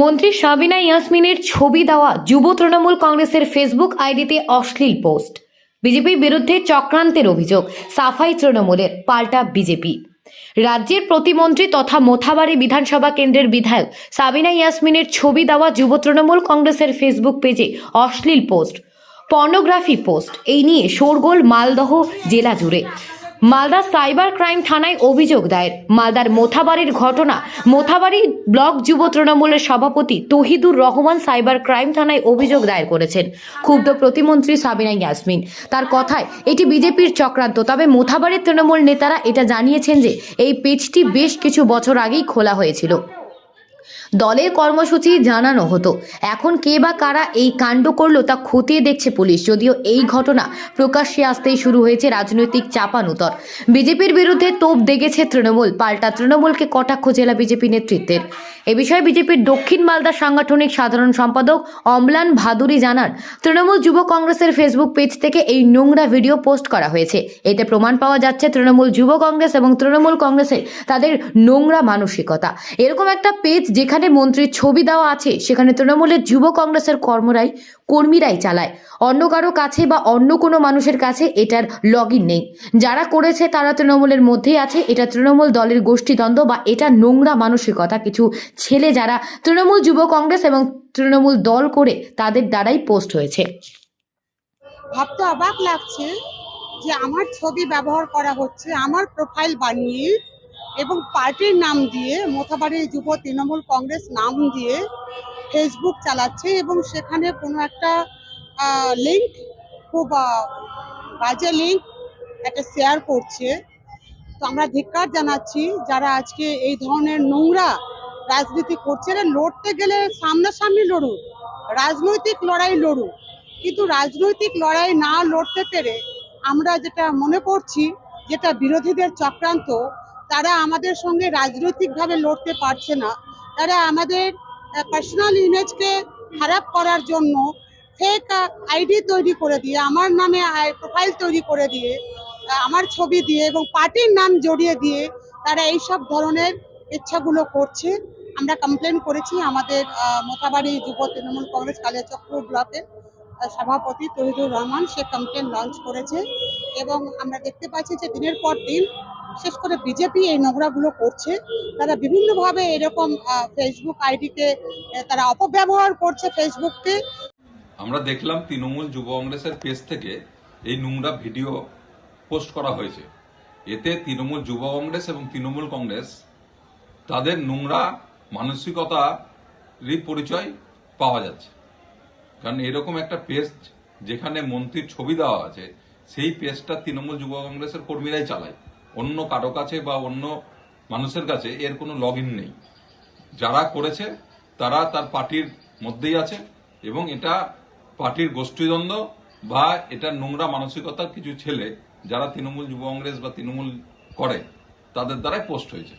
মন্ত্রী সাবিনা ইয়াসমিনের ছবি দেওয়া যুব তৃণমূল কংগ্রেসের ফেসবুক আইডিতে অশ্লীল পোস্ট। বিজেপির বিরুদ্ধে চক্রান্তের অভিযোগ, সাফাই তৃণমূলের, পাল্টা বিজেপি। রাজ্যের প্রতিমন্ত্রী তথা মোথাবাড়ি বিধানসভা কেন্দ্রের বিধায়ক সাবিনা ইয়াসমিনের ছবি দেওয়া যুব তৃণমূল কংগ্রেসের ফেসবুক পেজে অশ্লীল পোস্ট, পর্নোগ্রাফি পোস্ট। এই নিয়ে শোরগোল মালদহ জেলা জুড়ে। মালদা সাইবার ক্রাইম থানায় অভিযোগ দায়ের। মালদার মোথাবাড়ির ঘটনা। মোথাবাড়ি ব্লক যুব তৃণমূলের সভাপতি তহিদুর রহমান সাইবার ক্রাইম থানায় অভিযোগ দায়ের করেছেন। ক্ষুব্ধ প্রতিমন্ত্রী সাবিনা ইয়াসমিন। তার কথায়, এটি বিজেপির চক্রান্ত। তবে মোথাবাড়ির তৃণমূল নেতারা এটা জানিয়েছেন যে, এই পেজটি বেশ কিছু বছর আগেই খোলা হয়েছিল। দলের কর্মসূচি জানানো হতো। এখন কে বা কারা এই কাণ্ড করল তা খতিয়ে দেখছে পুলিশ। যদিও এই ঘটনা প্রকাশ্যে আসতেই শুরু হয়েছে রাজনৈতিক চাপানুতর। বিজেপির বিরুদ্ধে তোপ দেগেছে তৃণমূল, পাল্টা তৃণমূলকে কটাক্ষ জেলা বিজেপি নেতৃত্বের। এ বিষয়ে বিজেপির দক্ষিণ মালদা সাংগঠনিক সাধারণ সম্পাদক অম্লান ভাদুরী জানান, তৃণমূল যুব কংগ্রেসের ফেসবুক পেজ থেকে এই নোংরা ভিডিও পোস্ট করা হয়েছে। এতে প্রমাণ পাওয়া যাচ্ছে তৃণমূল যুব কংগ্রেস এবং তৃণমূল কংগ্রেসের তাদের নোংরা মানসিকতা। এরকম একটা পেজ যেখানে মন্ত্রীর ছবি দেওয়া আছে, সেখানে তৃণমূলের যুব কংগ্রেসের কর্মরাই কর্মীরাই চালায়। অন্য কারও কাছে বা অন্য কোনো মানুষের কাছে এটার লগ নেই। যারা করেছে তারা তৃণমূলের মধ্যেই আছে, এটা তৃণমূল দলের গোষ্ঠীদ্বন্দ্ব বা এটা নোংরা মানসিকতা। কিছু ছেলে যারা তৃণমূল যুব কংগ্রেস এবং তৃণমূল দল করে, তাদের দ্বারাই পোস্ট হয়েছে। ভাবতে অবাক লাগছে যে আমার ছবি ব্যবহার করা হচ্ছে, আমার প্রোফাইল বানিয়ে এবং পার্টির নাম দিয়ে মোথাবাড়ি যুব তৃণমূল কংগ্রেস নাম দিয়ে ফেসবুক চালাচ্ছে এবং সেখানে কোনো একটা লিঙ্ক খুব বাজে লিঙ্ক একটা শেয়ার করছে। তো আমরা ধিক্কার জানাচ্ছি যারা আজকে এই ধরনের নোংরা রাজনীতি করছে। লড়তে গেলে সামনাসামনি লড়ুক, রাজনৈতিক লড়াই লড়ুক। কিন্তু রাজনৈতিক লড়াই না লড়তে পেরে আমরা যেটা মনে করছি, যেটা বিরোধীদের চক্রান্ত তারা আমাদের সঙ্গে রাজনৈতিকভাবে লড়তে পারছে না। তারা আমাদের পার্সোনাল ইমেজকে খারাপ করার জন্য ফেক আইডি তৈরি করে দিয়ে, আমার নামে প্রোফাইল তৈরি করে দিয়ে আমার ছবি দিয়ে এবং পার্টির নাম জড়িয়ে দিয়ে তারা এই সব ধরনের ইচ্ছাগুলো করছে। আমরা কমপ্লেন করেছি আমাদের মোথাবাড়ি যুব তৃণমূল কংগ্রেস কালিয়াচক্র ব্লকের সভাপতি তহিদুর রহমান। সে কমপ্লেন লঞ্চ করেছে এবং আমরা দেখতে পাচ্ছি যে দিনের পর দিন বিশেষ করে বিজেপি এই নোংরাগুলো করছে। তারা বিভিন্নভাবে এরকম ফেসবুক আইডিতে তারা অপব্যবহার করছে ফেসবুককে আমরা দেখলাম তৃণমূল যুব কংগ্রেসের পেজ থেকে এই নোংরা ভিডিও পোস্ট করা হয়েছে। এতে তৃণমূল যুব কংগ্রেস এবং তৃণমূল কংগ্রেস তাদের নোংরা মানসিকতারই পরিচয় পাওয়া যাচ্ছে। কারণ এরকম একটা পেজ যেখানে মন্ত্রীর ছবি দেওয়া আছে, সেই পেজটা তৃণমূল যুব কংগ্রেসের কর্মীরাই চালায়। অন্য কারও কাছে বা অন্য মানুষের কাছে এর কোনো লগ নেই। যারা করেছে, তারা তার পার্টির মধ্যেই আছে এবং এটা পার্টির গোষ্ঠীদ্বন্দ্ব বা এটা নোংরা মানসিকতার কিছু ছেলে যারা তৃণমূল যুব কংগ্রেস বা তৃণমূল করে, তাদের দ্বারাই পোস্ট হয়েছে।